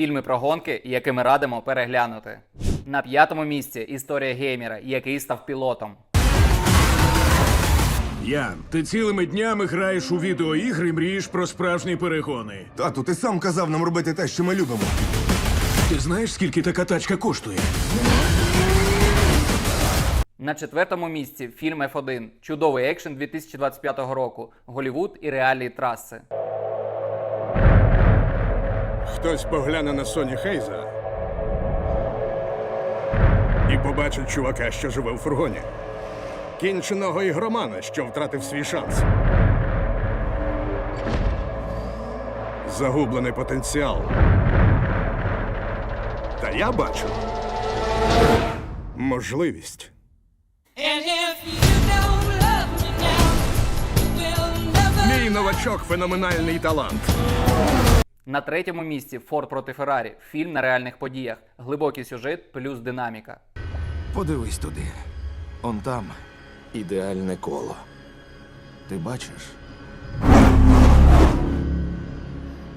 Фільми про гонки, які ми радимо переглянути. На п'ятому місці історія геймера, який став пілотом. Ян, ти цілими днями граєш у відеоігри і мрієш про справжні перегони. Тату, ти сам казав нам робити те, що ми любимо. Ти знаєш, скільки така тачка коштує? На четвертому місці фільм F1. Чудовий екшен 2025 року. Голівуд і реалії траси. Хтось погляне на Соні Хейза і побачить чувака, що живе в фургоні. Кінченого ігромана, що втратив свій шанс. Загублений потенціал. Та я бачу можливість. Мій новачок феноменальний талант. На третьому місці Форд проти Феррарі. Фільм на реальних подіях. Глибокий сюжет плюс динаміка. Подивись туди. Он там ідеальне коло. Ти бачиш?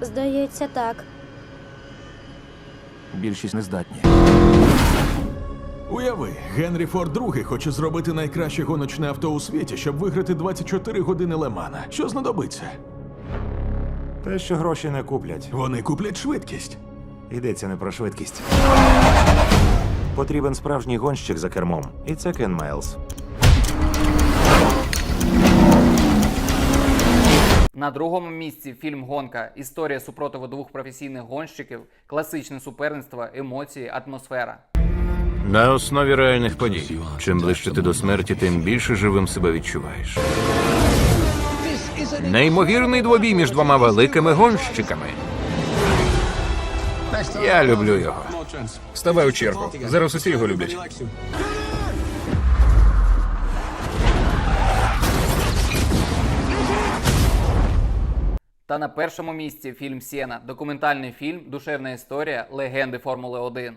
Здається, так. Більшість не здатні. Уяви, Генрі Форд II хоче зробити найкраще гоночне авто у світі, щоб виграти 24 години Лемана. Що знадобиться? Те, що гроші не куплять. Вони куплять швидкість. Йдеться не про швидкість. Потрібен справжній гонщик за кермом. І це Кен Майлз. На другому місці фільм Гонка. Історія супротиву двох професійних гонщиків, класичне суперництво, емоції, атмосфера. На основі реальних подій. Чим ближче ти до смерті, тим більше живим себе відчуваєш. Неймовірний двобій між двома великими гонщиками. Я люблю його. Ставай у чергу. Зараз усі його люблять. Та на першому місці фільм Сіена. Документальний фільм, душевна історія легенди Формули 1.